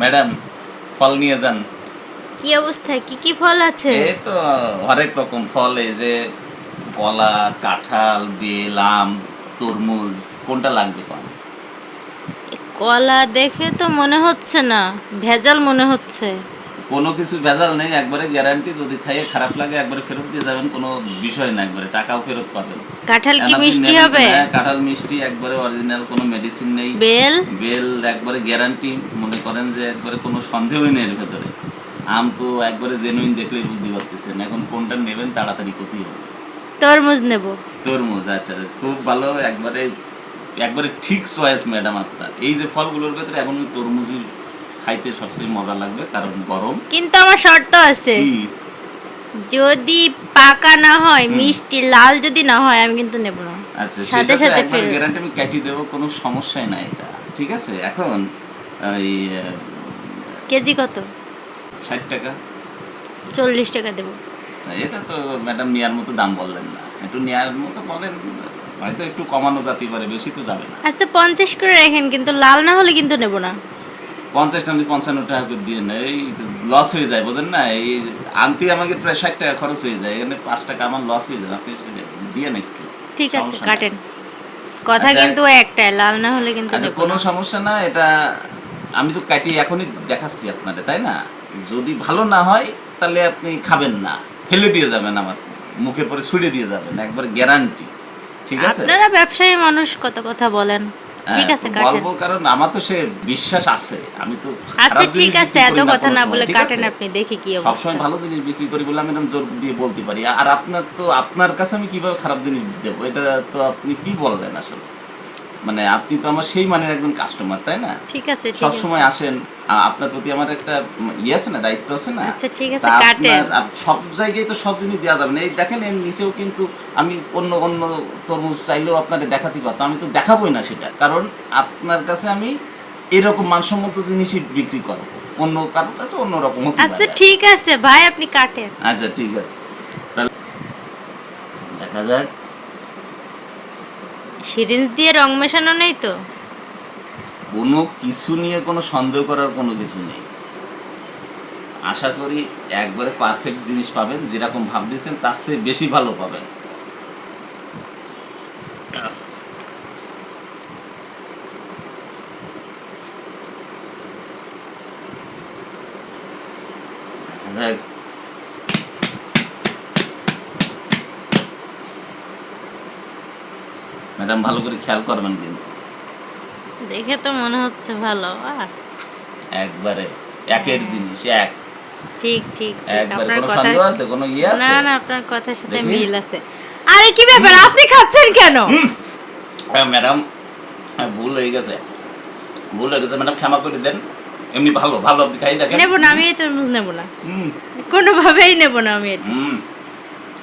Madam ফল নিয়ে যান। কি অবস্থা? কি কি ফল আছে? এই তো হরেক রকম ফল এই যে কলা কাঁঠাল বেল আম তরমুজ কোনটা লাগবে কোন কলা দেখে তো মনে হচ্ছে না ভেজাল মনে হচ্ছে। কোনো কিছু ভেজাল নেই একবারে গ্যারান্টি যদি খাইয়ে খারাপ লাগে একবারে ফেরত দিয়ে যাবেন কোনো বিষয় না একবারে টাকাও ফেরত পাবেন। কাঁঠাল কি মিষ্টি হবে? হ্যাঁ, কাঁঠাল মিষ্টি একবারে অরিজিনাল কোনো মেডিসিন নেই। বেল? বেল একবারে গ্যারান্টি মনে করেন যে একবারে কোনো সন্দেহই নেই এর ভেতরে। আম তো একবারে জেনুইন দেখলেই বুঝতে পারতেছেন এখন কোনটা নেবেন তাড়াতাড়ি ক্ষতি হবে? তরমুজ নেব। তরমুজ আচ্ছা খুব ভালো একবারে একবারে ঠিক চয়েস ম্যাডাম আপনার। এই যে ফলগুলোর ভেতরে এখন তরমুজই খাইতে সবচেয়ে মজা লাগবে কারণ গরম। কিন্তু আমার শর্ত আছে। যদি পাকা না হয় মিষ্টি লাল যদি না হয় আমি কিন্তু নেব না। আচ্ছা সাথে সাথে ফেরত। গ্যারান্টি আমি কাটিয়ে দেবো কোনো সমস্যাই নাই এটা। ঠিক আছে এখন ওই কেজি কত? ষাট টাকা। চল্লিশ টাকা দেবো। এটা তো ম্যাডাম নেওয়ার মতো দাম বললেন না। একটু নেওয়ার মতো বলেন হয়তো একটু কমানো যাতে পারে বেশি তো যাবে না। আচ্ছা পঞ্চাশ করে রাখেন কিন্তু লাল না হলে কিন্তু নেব না। পঞ্চাশ টাকা পঞ্চান্ন টাকা করে দিয়ে না এই লস হয়ে যায় বোঝেন না? এই আনতে আমাকে প্রায় ষাট টাকা খরচ হয়ে যায় এখানে পাঁচ টাকা আমার লস হয়ে যায় আপনি দিয়ে না একটু। ঠিক আছে কাটেন। কথা আচ্ছা। কিন্তু একটাই লাল না হলে কিন্তু আচ্ছা কোনো সমস্যা না এটা আমি তো কাটিয়ে এখনই দেখাচ্ছি আপনারে তাই না? যদি ভালো না হয় তাহলে আপনি খাবেন না। ফেলে দিয়ে যাবেন আমার মুখে পরে ছুড়ে দিয়ে যাবেন একবার গ্যারান্টি ঠিক আছে? আপনারা ব্যবসায়ী মানুষ কত কথা বলেন? ঠিক হ্যাঁ, আছে কাটেন। বলব কারণ আমার তো সে বিশ্বাস আছে। আমি তো আচ্ছা ঠিক আছে এত কথা না বলে ঠিক কাটেন আপনি দেখি কি সবসময় ভালো জিনিস বিক্রি করি বলে আমি জোর দিয়ে বলতে পারি। আর আপনার তো আপনার কাছে আমি কীভাবে খারাপ জিনিস দেবো? এটা তো আপনি কি বলবেন আসলে? মানে আপনি তো আমার সেই মানের একজন কাস্টমার তাই না? ঠিক আছে সব সময় আসেন আপনার প্রতি আমার একটা ইয়ে আছে না দায়িত্ব আছে না? আচ্ছা, ঠিক আছে, কাটেন। সব জায়গায় তো সব জিনিস দেওয়া যাবে না। এই দেখেন এর নিচেও কিন্তু আমি অন্য অন্য তরমুজ চাইলেও আপনাকে দেখাতে পারতাম। আমি তো দেখাবোই না সেটা। কারণ আপনার কাছে আমি এরকম মানসম্মত জিনিসই বিক্রি করব। অন্য কারোর কাছে অন্য রকম হতে আচ্ছা ঠিক আছে ভাই আপনি কাটেন। আচ্ছা ঠিক আছে। তাহলে দেখা যাক। সিরিঞ্জ দিয়ে রং মেশানো নেই তো? কোনো কিছু নিয়ে কোনো সন্দেহ করার কোনো কিছু নেই। আশা করি একবারে পারফেক্ট জিনিস পাবেন, যেরকম ভাব দিয়েছেন তার চেয়ে বেশি ভালো পাবেন। দেখ ম্যাডাম ভালো করে খেয়াল করবেন কিন্তু। দেখে তো মনে হচ্ছে ভালো একবারে একের জিনিস এক। ঠিক ঠিক একবারে কোনো সন্দেহ আছে? কোনো ইয়ে আছে? না না আপনার কথার সাথে মিল আছে। আরে কি ব্যাপার? আপনি খাচ্ছেন কেন? ম্যাডাম ভুল হয়ে গেছে। ভুল হয়ে গেছে। ম্যাডাম ক্ষমা করে দেন। এমনি ভালো ভালো আপনি খাই দেখেন। নেব না আমি তরমুজ নেব না। হুম। কোনোভাবেই নেব না আমি এটা। হুম।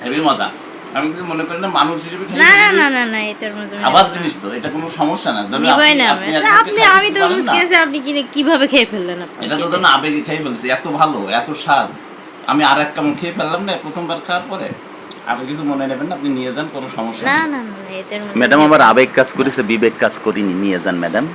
হেবি মজা। আমি কিন্তু মনে করি না মানুষ হিসেবে না না না না না এই তরমুজ খাবার জিনিস তো এটা কোনো সমস্যা না। ধরুন আপনি- আপনি আমি। একজনকে আপনি কিনে কীভাবে খেয়ে ফেললেন আপনি এটা তো ধরুন আবেগে খাই ফেলছি এত ভালো এত স্বাদ। আমি আর এক কেমন খেয়ে ফেললাম না প্রথমবার খাওয়ার পরে। আপনি কিছু মনে নেবেন না আপনি নিয়ে যান কোনো সমস্যা না না না ম্যাডাম আবার আবেগ কাজ করেছে বিবেক কাজ করিনি নিয়ে যান ম্যাডাম।